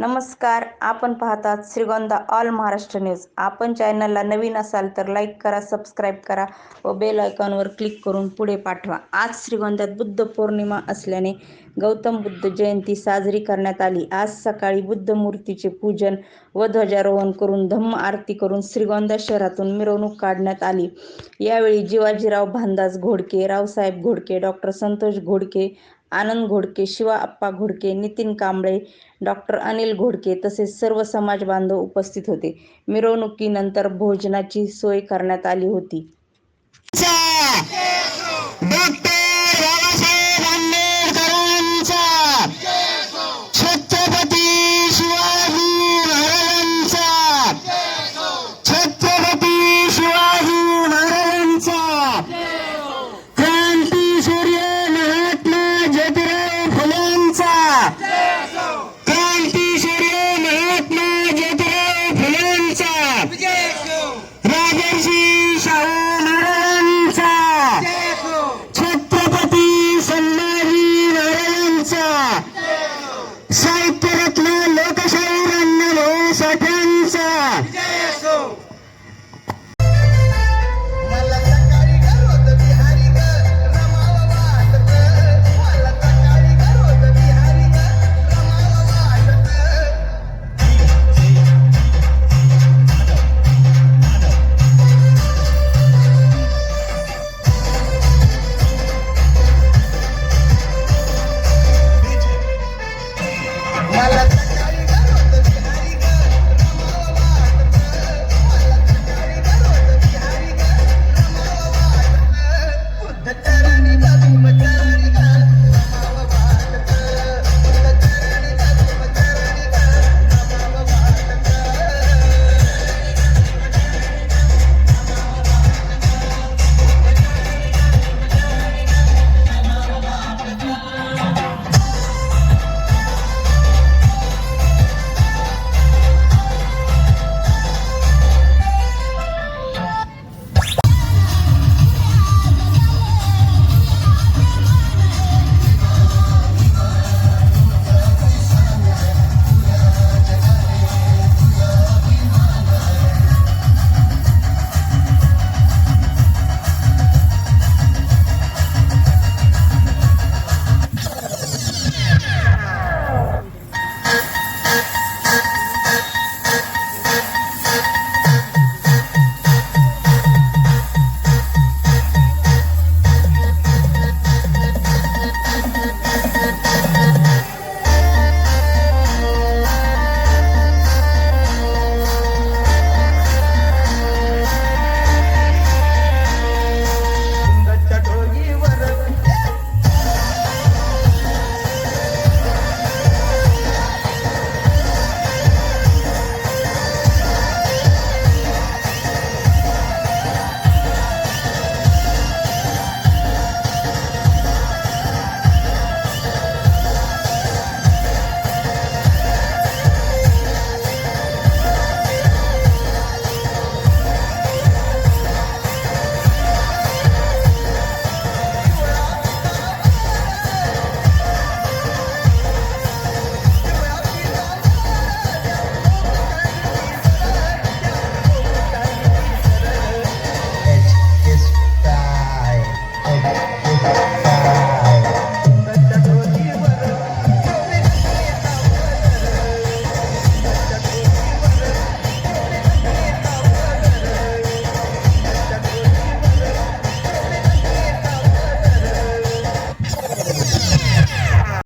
नमस्कार आपण पाहतात श्रीगोंदा ऑल महाराष्ट्र न्यूज. आपण चॅनलला नवीन असाल तर लाईक करा सबस्क्राईब करा व बेल आयकॉनवर क्लिक करून पुढे पाठवा. आज श्रीगोंद्यात बुद्ध पौर्णिमा असल्याने गौतम बुद्ध जयंती साजरी करण्यात आली. आज सकाळी बुद्ध मूर्तीचे पूजन व ध्वजारोहण करून धम्म आरती करून श्रीगोंदा शहरातून मिरवणूक काढण्यात आली. यावेळी जिवाजीराव भांदास घोडके रावसाहेब घोडके डॉक्टर संतोष घोडके आनंद घोडके शिवा आप्पा घोडके नितीन कांबळे डॉक्टर अनिल घोडके तसेच सर्व समाज बांधव उपस्थित होते. मिरवणुकीनंतर भोजनाची सोय करण्यात आली होती.